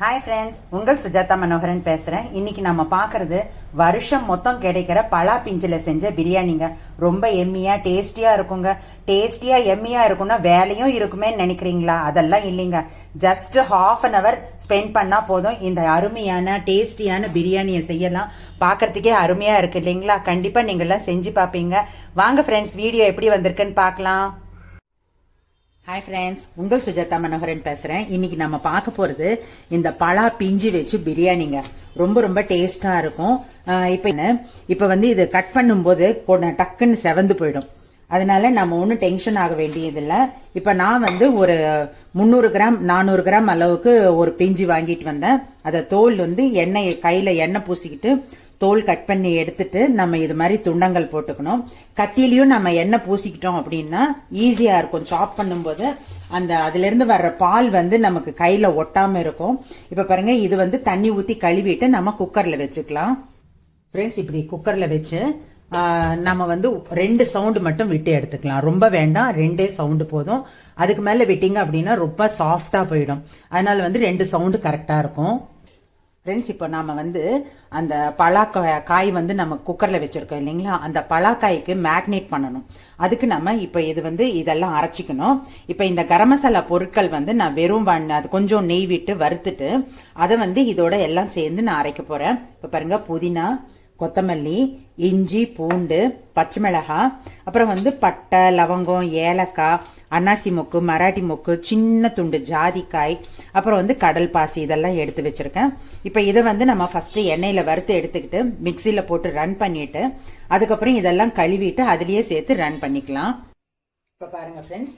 Hi friends உங்கள் சுஜாதா மனோகரன் பேசுகிறேன் இன்றைக்கி நம்ம பார்க்கறது வருஷம் மொத்தம் கிடைக்கிற பலா பிஞ்சில் செஞ்ச பிரியாணிங்க. ரொம்ப எம்மியாக டேஸ்டியாக இருக்குங்க. டேஸ்டியாக எம்மியாக இருக்கும்னா வேலையும் இருக்குமேன்னு நினைக்கிறீங்களா? அதெல்லாம் இல்லைங்க. Just half an hour spend பண்ணால் போதும். இந்த அருமையான டேஸ்டியான பிரியாணியை செய்யலாம். பார்க்கறதுக்கே அருமையாக இருக்கு இல்லைங்களா? கண்டிப்பாக நீங்கள்லாம் செஞ்சு பார்ப்பீங்க. வாங்க ஃப்ரெண்ட்ஸ் வீடியோ எப்படி வந்திருக்குன்னு பார்க்கலாம். ஹாய் ஃப்ரெண்ட்ஸ் உங்கள் சுஜாதா மனோகரன் பேசுகிறேன் இன்னைக்கு நம்ம பார்க்க போகிறது இந்த பலா பிஞ்சு வச்சு பிரியாணிங்க. ரொம்ப ரொம்ப டேஸ்ட்டாக இருக்கும். இப்போ என்ன? இப்போ வந்து இது கட் பண்ணும்போது டக்குன்னு செவந்து போயிடும். அதனால நம்ம ஒன்றும் டென்ஷன் ஆக வேண்டியதில்லை. இப்போ நான் வந்து ஒரு முந்நூறு கிராம் நானூறு கிராம் அளவுக்கு ஒரு பிஞ்சு வாங்கிட்டு வந்தேன். அதை தோல் வந்து எண்ணெய் கையில் எண்ணெய் பூசிக்கிட்டு தோல் கட் பண்ணி எடுத்துட்டு நம்ம இது மாதிரி துண்டங்கள் போட்டுக்கணும். கத்தியிலையும் நம்ம எண்ணெய் பூசிக்கிட்டோம் அப்படின்னா ஈஸியாக இருக்கும். சாப் பண்ணும்போது அந்த அதுலேருந்து வர்ற பால் வந்து நமக்கு கையில் ஒட்டாமல் இருக்கும். இப்போ பாருங்க இது வந்து தண்ணி ஊற்றி கழுவிட்டு நம்ம குக்கரில் வச்சுக்கலாம். ஃப்ரெண்ட்ஸ் இப்படி குக்கரில் வச்சு நம்ம வந்து ரெண்டு சவுண்டு மட்டும் விட்டு எடுத்துக்கலாம். ரொம்ப வேண்டாம் ரெண்டே சவுண்டு போதும். அதுக்கு மேலே விட்டீங்க அப்படின்னா ரொம்ப சாஃப்டாக போயிடும். அதனால வந்து ரெண்டு சவுண்டு கரெக்டாக இருக்கும். ஃப்ரெண்ட்ஸ் இப்போ நாம் வந்து அந்த பலாக்காய் காய் வந்து நம்ம குக்கரில் வச்சுருக்கோம் இல்லைங்களா? அந்த பலாக்காய்க்கு மேக்னேட் பண்ணணும். அதுக்கு நம்ம இப்போ இது வந்து இதெல்லாம் அரைச்சிக்கணும். இப்போ இந்த கரம் மசாலா பொருட்கள் வந்து நான் வெறும் அது கொஞ்சம் நெய் விட்டு வறுத்துட்டு அதை வந்து இதோட எல்லாம் சேர்ந்து நான் அரைக்க போகிறேன் இப்போ பாருங்கள் புதினா கொத்தமல்லி இஞ்சி பூண்டு பச்சை மிளகாய் அப்புறம் வந்து பட்டை லவங்கம் ஏலக்காய் அன்னாசி மொக்கு மராட்டி மொக்கு சின்ன துண்டு ஜாதிக்காய் அப்புறம் வந்து கடல் பாசி இதெல்லாம் எடுத்து வச்சுருக்கேன். இப்போ இதை வந்து நம்ம ஃபஸ்ட்டு எண்ணெயில் வறுத்து எடுத்துக்கிட்டு மிக்சியில் போட்டு ரன் பண்ணிட்டு அதுக்கப்புறம் இதெல்லாம் கழுவிட்டு அதுலேயே சேர்த்து ரன் பண்ணிக்கலாம். இப்போ பாருங்கள் ஃப்ரெண்ட்ஸ்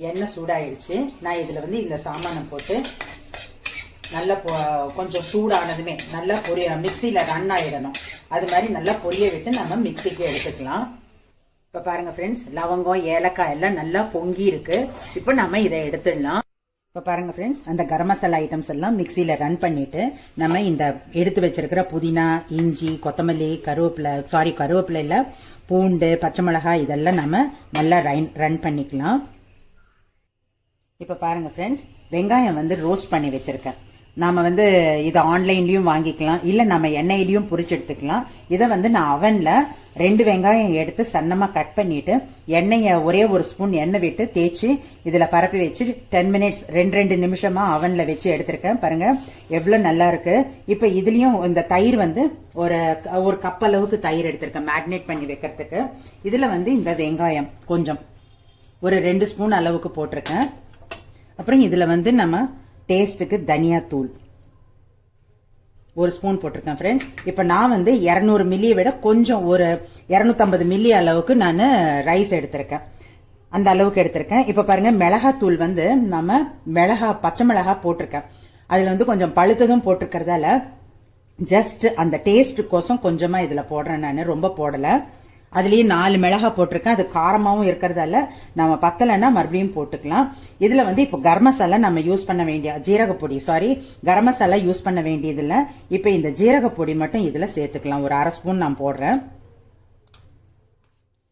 எண்ணெய் சூடாயிடுச்சு நான் இதில் வந்து இந்த சாமானை போட்டு நல்லா பொ- கொஞ்சம் சூடானதுமே நல்லா பொரிய மிக்சியில் ரன் ஆகிடணும் அது மாதிரி நல்லா பொரிய விட்டு நம்ம மிக்சிக்கு எடுத்துக்கலாம். இப்போ பாருங்கள் ஃப்ரெண்ட்ஸ் லவங்கம் ஏலக்காய் எல்லாம் நல்லா பொங்கி இருக்குது இப்போ நம்ம இதை எடுத்துடலாம். இப்போ பாருங்கள் ஃப்ரெண்ட்ஸ் அந்த கரம் மசாலா ஐட்டம்ஸ் எல்லாம் மிக்சியில் ரன் பண்ணிவிட்டு நம்ம இந்த எடுத்து வச்சிருக்கிற புதினா இஞ்சி கொத்தமல்லி கருவேப்பிலை சாரி கருவேப்பிலையில் பூண்டு பச்சை மிளகாய் இதெல்லாம் நம்ம நல்லா ரன் ரன் பண்ணிக்கலாம். இப்போ பாருங்கள் ஃப்ரெண்ட்ஸ் வெங்காயம் வந்து ரோஸ்ட் பண்ணி வச்சுருக்கேன். நாம வந்து இதை ஆன்லைன்லயும் வாங்கிக்கலாம். இல்ல நம்ம எண்ணெயிலையும் பொறிச்சு எடுத்துக்கலாம். இதை வந்து நான் அவன்ல ரெண்டு வெங்காயம் எடுத்து சன்னமா கட் பண்ணிட்டு எண்ணெயை ஒரே ஒரு ஸ்பூன் எண்ணெய் விட்டு தேய்ச்சி இதுல பரப்பி வச்சு டென் மினிட்ஸ் ரெண்டு ரெண்டு நிமிஷமா அவன்ல வச்சு எடுத்திருக்கேன். பாருங்க எவ்வளவு நல்லா இருக்கு. இப்போ இதுலயும் இந்த தயிர் வந்து ஒரு ஒரு கப் அளவுக்கு தயிர் எடுத்திருக்கேன் மேக்னேட் பண்ணி வைக்கிறதுக்கு. இதுல வந்து இந்த வெங்காயம் கொஞ்சம் ஒரு ரெண்டு ஸ்பூன் அளவுக்கு போட்டிருக்கேன். அப்புறம் இதில் வந்து நம்ம டேஸ்ட்டுக்கு தனியாத்தூள். ஒரு ஸ்பூன் போட்டிருக்கேன் ஃப்ரெண்ட்ஸ் இப்போ நான் வந்து இரநூறு மில்லியை விட கொஞ்சம் ஒரு இரநூத்தம்பது மில்லி அளவுக்கு நான் ரைஸ் எடுத்திருக்கேன். அந்த அளவுக்கு எடுத்திருக்கேன். இப்போ பாருங்கள் மிளகாத்தூள் வந்து நம்ம மிளகா பச்சை மிளகா போட்டிருக்கேன். அதில் வந்து கொஞ்சம் பழுத்ததும் போட்டிருக்கிறதால ஜஸ்ட் அந்த டேஸ்ட்டுக்கோசம் கொஞ்சமாக இதில் போடுறேன் நான். ரொம்ப போடலை. அதுலேயே நாலு மிளகா போட்டிருக்கேன். அது காரமாகவும் இருக்கிறதால நம்ம பத்தலைன்னா மறுபடியும் போட்டுக்கலாம். இதில் வந்து இப்போ கரம் மசாலா நம்ம யூஸ் பண்ண வேண்டிய ஜீரகப்பொடி சாரி கரம் மசாலா யூஸ் பண்ண வேண்டியதில்லை. இப்போ இந்த ஜீரகப்பொடி மட்டும் இதில் சேர்த்துக்கலாம். ஒரு அரை ஸ்பூன் நான் போடுறேன்.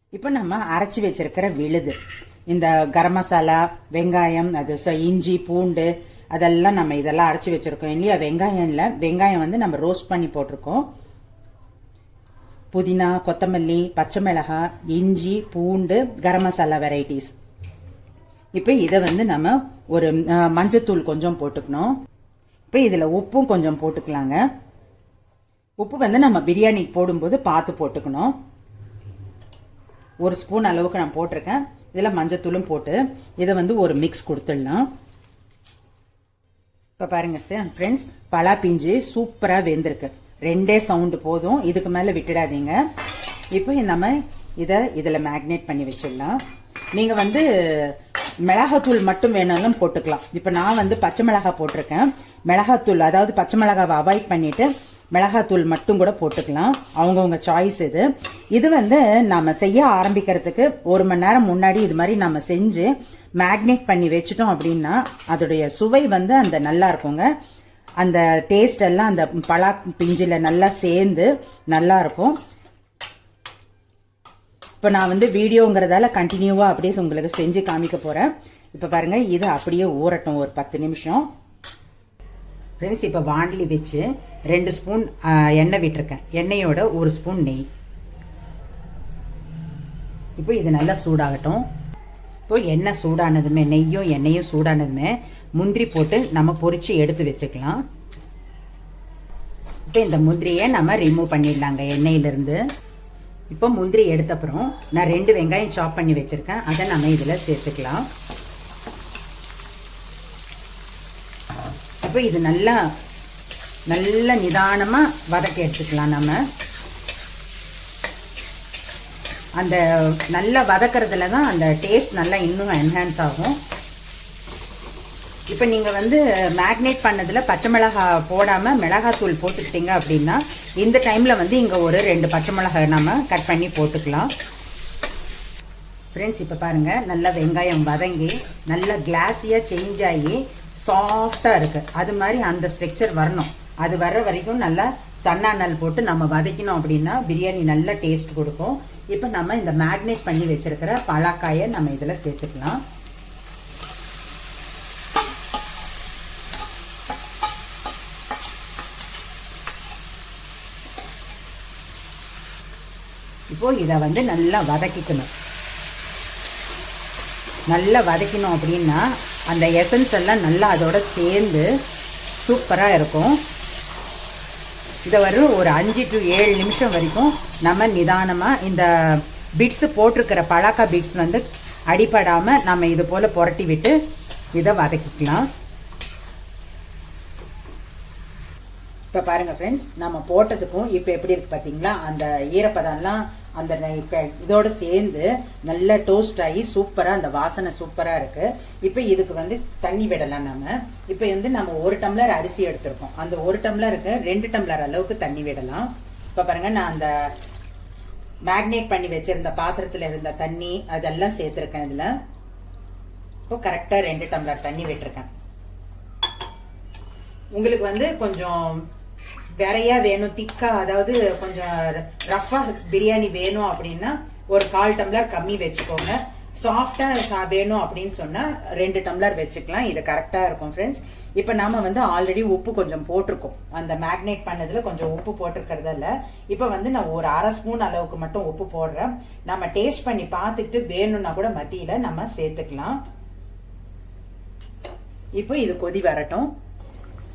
இப்போ நம்ம அரைச்சி வச்சிருக்கிற விழுது. இந்த கரம் மசாலா வெங்காயம் அது ச- இஞ்சி பூண்டு அதெல்லாம் நம்ம இதெல்லாம் அரைச்சி வச்சிருக்கோம் இல்லையா? வெங்காயம் இல்லை. வெங்காயம் வந்து நம்ம ரோஸ்ட் பண்ணி போட்டிருக்கோம். புதினா கொத்தமல்லி பச்சை மிளகாய் இஞ்சி பூண்டு கரம் மசாலா வெரைட்டிஸ் இப்போ இதை வந்து நம்ம ஒரு மஞ்சத்தூள் கொஞ்சம் போட்டுக்கணும். இப்போ இதில் உப்பும் கொஞ்சம் போட்டுக்கலாங்க. உப்பு வந்து நம்ம பிரியாணி போடும்போது பார்த்து போட்டுக்கணும். ஒரு ஸ்பூன் அளவுக்கு நான் போட்டிருக்கேன். இதில் மஞ்சத்தூளும் போட்டு இதை வந்து ஒரு மிக்ஸ் கொடுத்துடலாம். இப்போ பாருங்க சார் ஃப்ரெண்ட்ஸ் பலா பிஞ்சு சூப்பராக வெந்திருக்கு. ரெண்டே சவுண்டு போதும். இதுக்கு மேலே விட்டுடாதீங்க. இப்போ நம்ம இதை இதில் மேக்னேட் பண்ணி வச்சிடலாம். நீங்கள் வந்து மிளகாத்தூள் மட்டும் வேணாலும் போட்டுக்கலாம். இப்போ நான் வந்து பச்சை மிளகாய் போட்டிருக்கேன். மிளகாத்தூள் அதாவது பச்சை மிளகாவை அவாய்ட் பண்ணிவிட்டு மிளகாத்தூள் மட்டும் கூட போட்டுக்கலாம். அவங்கவுங்க சாய்ஸ் இது. இது வந்து நம்ம செய்ய ஆரம்பிக்கிறதுக்கு ஒரு மணி நேரம் முன்னாடி இது மாதிரி நம்ம செஞ்சு மேக்னேட் பண்ணி வச்சிட்டோம் அப்படின்னா அதோடைய சுவை வந்து அந்த நல்லா இருக்குங்க. அந்த டேஸ்ட் எல்லாம் அந்த பலா பிஞ்சில் நல்லா சேர்ந்து நல்லாயிருக்கும். இப்போ நான் வந்து வீடியோங்கிறதால கண்டினியூவாக அப்படியே உங்களுக்கு செஞ்சு காமிக்க போகிறேன் இப்போ பாருங்கள் இது அப்படியே ஊறட்டும் ஒரு பத்து நிமிஷம். ஃப்ரெண்ட்ஸ் இப்போ வாண்டிலி வச்சு ரெண்டு ஸ்பூன் எண்ணெய் விட்டுருக்கேன். எண்ணெயோட ஒரு ஸ்பூன் நெய். இப்போ இது நல்லா சூடாகட்டும். இப்போ எண்ணெய் சூடானதுமே நெய்யும் எண்ணெயும் சூடானதுமே முந்திரி போட்டு நம்ம பொறிச்சு எடுத்து வச்சுக்கலாம். இப்போ இந்த முந்திரியை நம்ம ரிமூவ் பண்ணிடலாங்க எண்ணெயிலிருந்து. இப்போ முந்திரி எடுத்தப்புறம் நான் ரெண்டு வெங்காயம் சாப் பண்ணி வச்சுருக்கேன். அதை நம்ம இதில் சேர்த்துக்கலாம். இப்போ இது நல்லா நல்ல நிதானமாக வதக்கி எடுத்துக்கலாம் நம்ம. அந்த நல்லா வதக்கிறதுல தான் அந்த டேஸ்ட் நல்லா இன்னும் என்ஹான்ஸ் ஆகும். இப்போ நீங்கள் வந்து மேக்னேட் பண்ணதில் பச்சை மிளகா போடாமல் மிளகாத்தூள் போட்டுக்கிட்டீங்க அப்படின்னா இந்த டைமில் வந்து இங்கே ஒரு ரெண்டு பச்சை மிளகாய் நம்ம கட் பண்ணி போட்டுக்கலாம். ஃப்ரெண்ட்ஸ் இப்போ பாருங்கள் நல்லா வெங்காயம் வதங்கி நல்லா கிளாஸியாக சேஞ்ச் ஆகி சாஃப்டாக இருக்குது அது மாதிரி அந்த ஸ்ட்ரக்சர் வரணும். அது வர்ற வரைக்கும் நல்லா சன்னானல் போட்டு நம்ம வதக்கினோம் அப்படின்னா பிரியாணி நல்ல டேஸ்ட் கொடுக்கும். இப்போ நம்ம இந்த மேக்னேட் பண்ணி வச்சிருக்கிற பலாக்காயை நம்ம இதில் சேர்த்துக்கலாம். இப்போ இதை வந்து நல்லா வதக்கிக்கணும். நல்லா வதக்கினோம் அப்படின்னா அந்த எசன்ஸ் எல்லாம் நல்லா அதோட சேர்ந்து சூப்பராக இருக்கும். இதை வரும் ஒரு அஞ்சு டு ஏழு நிமிஷம் வரைக்கும் நம்ம நிதானமாக இந்த பிட்ஸ் போட்டிருக்கிற பழக்கா பிட்ஸ் வந்து அடிபடாமல் நம்ம இது போல் புரட்டி விட்டு இதை வதக்கிக்கலாம். இப்போ பாருங்கள் ஃப்ரெண்ட்ஸ் நம்ம போட்டதுக்கும் இப்போ எப்படி இருக்குது பார்த்தீங்களா அந்த ஈரப்பதம்லாம் அந்த இதோடு சேர்ந்து நல்லா டோஸ்ட் ஆகி சூப்பராக அந்த வாசனை சூப்பராக இருக்குது இப்போ இதுக்கு வந்து தண்ணி விடலாம் நம்ம இப்போ வந்து நம்ம ஒரு டம்ளர் அரிசி எடுத்திருக்கோம். அந்த ஒரு டம்ளருக்கு ரெண்டு டம்ளர் அளவுக்கு தண்ணி விடலாம். இப்போ பாருங்க நான் அந்த மேக்னேட் பண்ணி வச்சிருந்த பாத்திரத்தில் இருந்த தண்ணி அதெல்லாம் சேர்த்துருக்கேன் இதில். இப்போ கரெக்டாக ரெண்டு டம்ளர் தண்ணி விட்டுருக்கேன். உங்களுக்கு வந்து கொஞ்சம் விரையா வேணும் திக்கா அதாவது கொஞ்சம் ரஃபா பிரியாணி வேணும் அப்படின்னா ஒரு கால் டம்ளர் கம்மி வச்சுக்கோங்க. சாஃப்டா வேணும் அப்படின்னு சொன்னா ரெண்டு டம்ளர் வச்சுக்கலாம். இது கரெக்டா இருக்கும் ஃப்ரெண்ட்ஸ் இப்போ நாம வந்து ஆல்ரெடி உப்பு கொஞ்சம் போட்டிருக்கோம். அந்த மேக்னேட் பண்ணதுல கொஞ்சம் உப்பு போட்டிருக்கிறதில்ல இப்போ வந்து நான் ஒரு அரை ஸ்பூன் அளவுக்கு மட்டும் உப்பு போடுறேன். நம்ம டேஸ்ட் பண்ணி பார்த்துட்டு வேணும்னா கூட மத்தியில நம்ம சேர்த்துக்கலாம். இப்போ இது கொதி வரட்டும்.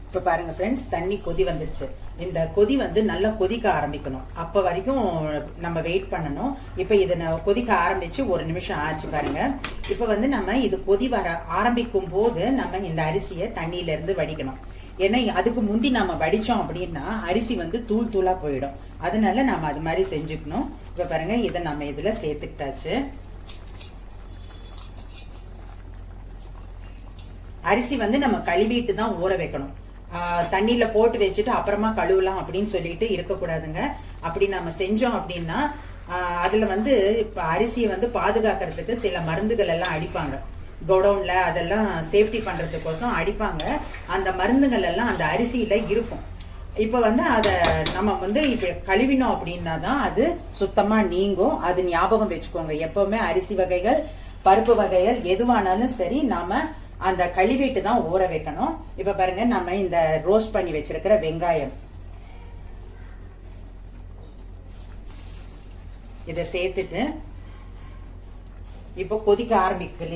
இப்போ பாருங்க ஃப்ரெண்ட்ஸ் தண்ணி கொதி வந்துடுச்சு இந்த கொதி வந்து நல்லா கொதிக்க ஆரம்பிக்கணும். அப்போ வரைக்கும் நம்ம வெயிட் பண்ணணும். இப்போ இதை நான் கொதிக்க ஆரம்பிச்சு ஒரு நிமிஷம் ஆச்சு பாருங்க. இப்போ வந்து நம்ம இது கொதி வர ஆரம்பிக்கும் போது நம்ம இந்த அரிசியை தண்ணியில இருந்து வடிக்கணும். ஏன்னா அதுக்கு முந்தி நம்ம வடிச்சோம் அப்படின்னா அரிசி வந்து தூள் தூளா போயிடும். அதனால நம்ம அது மாதிரி செஞ்சுக்கணும். இப்போ பாருங்க இதை நம்ம இதில் சேர்த்துக்கிட்டாச்சு. அரிசி வந்து நம்ம கழுவிட்டு தான் ஊற வைக்கணும். தண்ணியில போட்டு வச்சுட்டு அப்புறமா கழுவலாம் அப்படின்னு சொல்லிட்டு இருக்கக்கூடாதுங்க. அப்படி நம்ம செஞ்சோம் அப்படின்னா அதுல வந்து இப்ப அரிசியை வந்து பாதுகாக்கிறதுக்கு சில மருந்துகள் எல்லாம் அடிப்பாங்க. கோடவுன்ல அதெல்லாம் சேஃப்டி பண்றதுக்கோசம் அடிப்பாங்க. அந்த மருந்துகள் எல்லாம் அந்த அரிசியில இருக்கும். இப்ப வந்து அதை நம்ம வந்து இப்ப கழுவினோம் அப்படின்னா தான் அது சுத்தமா நீங்கும். அது ஞாபகம் வச்சுக்கோங்க. எப்பவுமே அரிசி வகைகள் பருப்பு வகைகள் எதுவானாலும் சரி நாம அந்த கழுவிட்டு தான் ஊற வைக்கணும். இப்ப பாருங்க நம்ம இந்த ரோஸ்ட் பண்ணி வச்சிருக்கிற வெங்காயம். இதை சேர்த்துட்டு இப்போ கொதிக்க ஆரம்பிக்க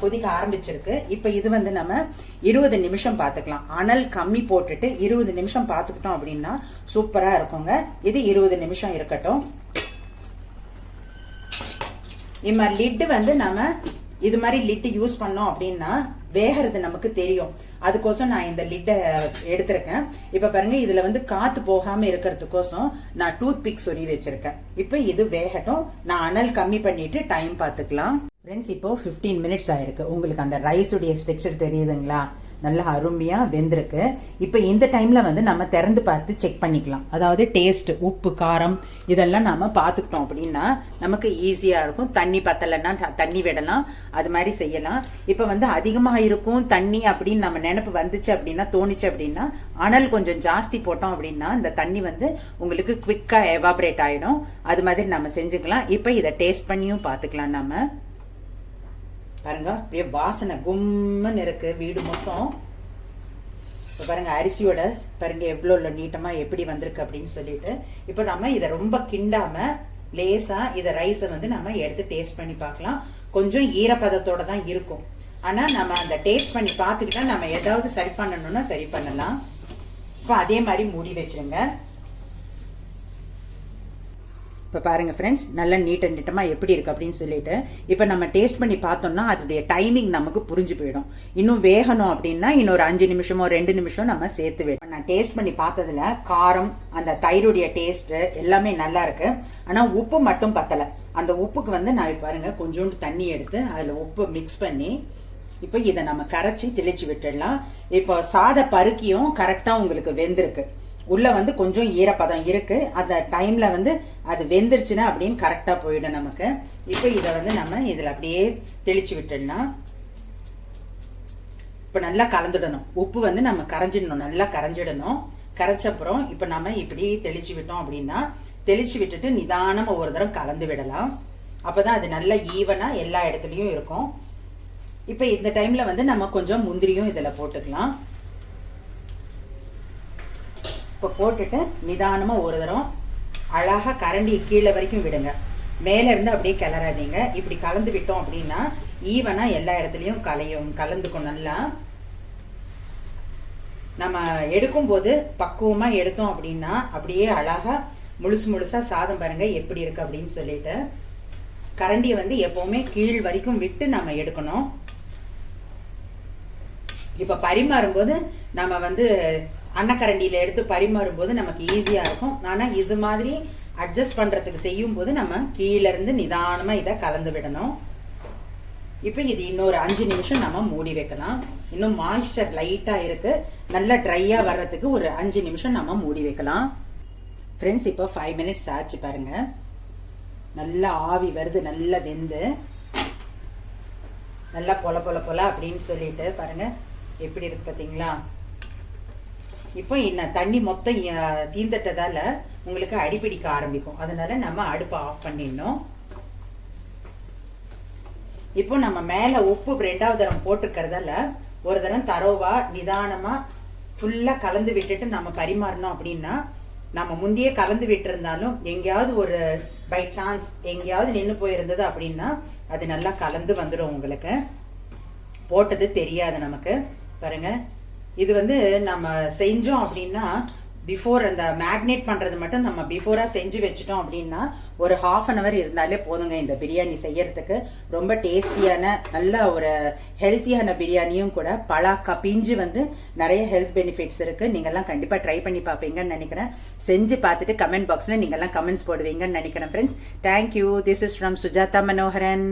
கொதிக்க ஆரம்பிச்சிருக்கு. இப்போ இது வந்து நம்ம இருபது நிமிஷம் பார்த்துக்கலாம். அனல் கம்மி போட்டுட்டு இருபது நிமிஷம் பார்த்துக்கிட்டோம் அப்படின்னா சூப்பராக இருக்குங்க. இது இருபது நிமிஷம் இருக்கட்டும். இம்ம லிட்டு வந்து நம்ம இது மாதிரி லிட்டு யூஸ் பண்ணோம் அப்படின்னா வேகிறது நமக்கு தெரியும். அதுக்கோசம் நான் இந்த லிட்டை எடுத்திருக்கேன். இப்ப பாருங்க இதுல வந்து காத்து போகாம இருக்கிறதுக்கோசம் நான் டூத் பிக் சொல்லி வச்சிருக்கேன். இப்ப இது வேகட்டும். நான் அனல் கம்மி பண்ணிட்டு டைம் பார்த்துக்கலாம் ஃப்ரெண்ட்ஸ் இப்போ ஃபிஃப்டீன் மினிட்ஸ் ஆயிருக்கு. உங்களுக்கு அந்த ரைஸுடைய ஸ்ட்ரக்சர் தெரியுதுங்களா? நல்லா அருமையாக வெந்திருக்கு. இப்போ இந்த டைமில் வந்து நம்ம திறந்து பார்த்து செக் பண்ணிக்கலாம். அதாவது டேஸ்ட்டு உப்பு காரம் இதெல்லாம் நம்ம பார்த்துக்கிட்டோம் அப்படின்னா நமக்கு ஈஸியாக இருக்கும். தண்ணி பத்தலைன்னா தண்ணி விடலாம். அது மாதிரி செய்யலாம். இப்போ வந்து அதிகமாக இருக்கும் தண்ணி அப்படின்னு நம்ம நினப்பு வந்துச்சு அப்படின்னா தோணுச்சு அப்படின்னா அனல் கொஞ்சம் ஜாஸ்தி போட்டோம் அப்படின்னா இந்த தண்ணி வந்து உங்களுக்கு குவிக்காக எவாபரேட் ஆகிடும் அது மாதிரி நம்ம செஞ்சுக்கலாம். இப்போ இதை டேஸ்ட் பண்ணியும் பார்த்துக்கலாம் நம்ம. பாருங்க அப்படியே வாசனை கும்முன்னு இருக்கு வீடு மொத்தம். இப்போ பாருங்க அரிசியோட பாருங்க எவ்வளோ நீட்டமாக எப்படி வந்திருக்கு அப்படின்னு சொல்லிட்டு. இப்போ நம்ம இதை ரொம்ப கிண்டாம லேசாக இதை ரைஸை வந்து நம்ம எடுத்து டேஸ்ட் பண்ணி பார்க்கலாம். கொஞ்சம் ஈரப்பதத்தோட தான் இருக்கும். ஆனால் நம்ம அந்த டேஸ்ட் பண்ணி பார்த்துக்கிட்டா நம்ம ஏதாவது சரி பண்ணணும்னா சரி பண்ணலாம். இப்போ அதே மாதிரி மூடி வச்சிருங்க. இப்போ பாருங்கள் ஃப்ரெண்ட்ஸ் நல்லா நீட்ட நீட்டமாக எப்படி இருக்குது அப்படின்னு சொல்லிட்டு இப்போ நம்ம டேஸ்ட் பண்ணி பார்த்தோம்னா அதோடைய டைமிங் நமக்கு புரிஞ்சு போயிடும். இன்னும் வேகணும் அப்படின்னா இன்னொரு அஞ்சு நிமிஷமோ ரெண்டு நிமிஷம் நம்ம சேர்த்து விடும் நான் டேஸ்ட் பண்ணி பார்த்ததுல காரம் அந்த தயிருடைய டேஸ்ட்டு எல்லாமே நல்லா இருக்குது ஆனால் உப்பு மட்டும் பத்தலை. அந்த உப்புக்கு வந்து நான் பாருங்க கொஞ்சோண்டு தண்ணி எடுத்து அதில் உப்பு மிக்ஸ் பண்ணி இப்போ இதை நம்ம கரைச்சி தெளிச்சு விட்டுடலாம். இப்போ சாத பருக்கியும் கரெக்டாக உங்களுக்கு வெந்திருக்கு. உள்ளே வந்து கொஞ்சம் ஈரப்பதம் இருக்குது அந்த டைமில் வந்து அது வெந்துருச்சுன்னா அப்படின்னு கரெக்டாக போயிடும் நமக்கு. இப்போ இதை வந்து நம்ம இதில் அப்படியே தெளிச்சு விட்டுடலாம். இப்போ நல்லா கலந்துடணும். உப்பு வந்து நம்ம கரைஞ்சிடணும். நல்லா கரைஞ்சிடணும். கரைச்சப்புறம் இப்போ நம்ம இப்படி தெளிச்சு விட்டோம் அப்படின்னா தெளிச்சு விட்டுட்டு நிதானமாக ஒரு தரம் கலந்து விடலாம். அப்போ தான் அது நல்லா ஈவனாக எல்லா இடத்துலையும் இருக்கும். இப்போ இந்த டைமில் வந்து நம்ம கொஞ்சம் முந்திரியும் இதில் போட்டுக்கலாம். இப்போ போட்டுட்டு நிதானமாக ஒரு தரம் அழகாக கரண்டி கீழே வரைக்கும் விடுங்க. மேலே இருந்து அப்படியே கிளறாதீங்க. இப்படி கலந்து விட்டோம் அப்படின்னா ஈவனாக எல்லா இடத்துலையும் கலையும் கலந்துக்கும் நல்லா. நம்ம எடுக்கும்போது பக்குவமாக எடுத்தோம் அப்படின்னா அப்படியே அழகாக முழுசு முழுசாக சாதம் பாருங்கள் எப்படி இருக்கு அப்படின்னு சொல்லிட்டு கரண்டியை வந்து எப்போவுமே கீழ் வரைக்கும் விட்டு நம்ம எடுக்கணும். இப்போ பரிமாறும்போது நம்ம வந்து அன்னக்கரண்டியில் எடுத்து பரிமாறும் போது நமக்கு ஈஸியாக இருக்கும். ஆனால் இது மாதிரி அட்ஜஸ்ட் பண்ணுறதுக்கு செய்யும் போது நம்ம கீழேருந்து நிதானமாக இதை கலந்து விடணும். இப்போ இது இன்னொரு அஞ்சு நிமிஷம் நம்ம மூடி வைக்கலாம். இன்னும் மாய்ஸ்சர் லைட்டாக இருக்குது நல்லா ட்ரையாக வர்றதுக்கு ஒரு அஞ்சு நிமிஷம் நம்ம மூடி வைக்கலாம். ஃப்ரெண்ட்ஸ் இப்போ ஃபைவ் மினிட்ஸ் ஆச்சு பாருங்கள் நல்லா ஆவி வருது நல்லா வெந்து. நல்லா பொல பொல பொல அப்படின்னு சொல்லிட்டு பாருங்கள் எப்படி இருக்கு பார்த்தீங்களா? இப்போ என்ன தண்ணி மொத்தம் தீந்துட்டதால உங்களுக்கு அடிப்பிடிக்க ஆரம்பிக்கும். அதனால நம்ம அடுப்பை ஆஃப் பண்ணிடணும். இப்போ நம்ம மேல உப்பு ரெண்டாவது தரம் போட்டிருக்கிறதால ஒரு தரம் தரோவா நிதானமா ஃபுல்லா கலந்து விட்டுட்டு நம்ம பரிமாறணும் அப்படின்னா நம்ம முந்தையே கலந்து விட்டுருந்தாலும் எங்கேயாவது ஒரு பை சான்ஸ் எங்கேயாவது நின்று போயிருந்தது அப்படின்னா அது நல்லா கலந்து வந்துடும் உங்களுக்கு. போட்டது தெரியாது நமக்கு. பாருங்க இது வந்து நம்ம செஞ்சோம் அப்படின்னா பிஃபோர் அந்த மேக்னேட் பண்றது மட்டும் நம்ம பிஃபோரா செஞ்சு வச்சுட்டோம் அப்படின்னா ஒரு ஹாஃப் அன் அவர் இருந்தாலே போதுங்க இந்த பிரியாணி செய்யறதுக்கு. ரொம்ப டேஸ்டியான நல்ல ஒரு ஹெல்த்தியான பிரியாணியும் கூட பலாக்கா பிஞ்சு வந்து நிறைய ஹெல்த் பெனிஃபிட்ஸ் இருக்கு. நீங்கெல்லாம் கண்டிப்பா ட்ரை பண்ணி பார்ப்பீங்கன்னு நினைக்கிறேன். செஞ்சு பார்த்துட்டு கமெண்ட் பாக்ஸ்ல நீங்கெல்லாம் கமெண்ட்ஸ் போடுவீங்கன்னு நினைக்கிறேன் friends thank you this is from Sujatha Manoharan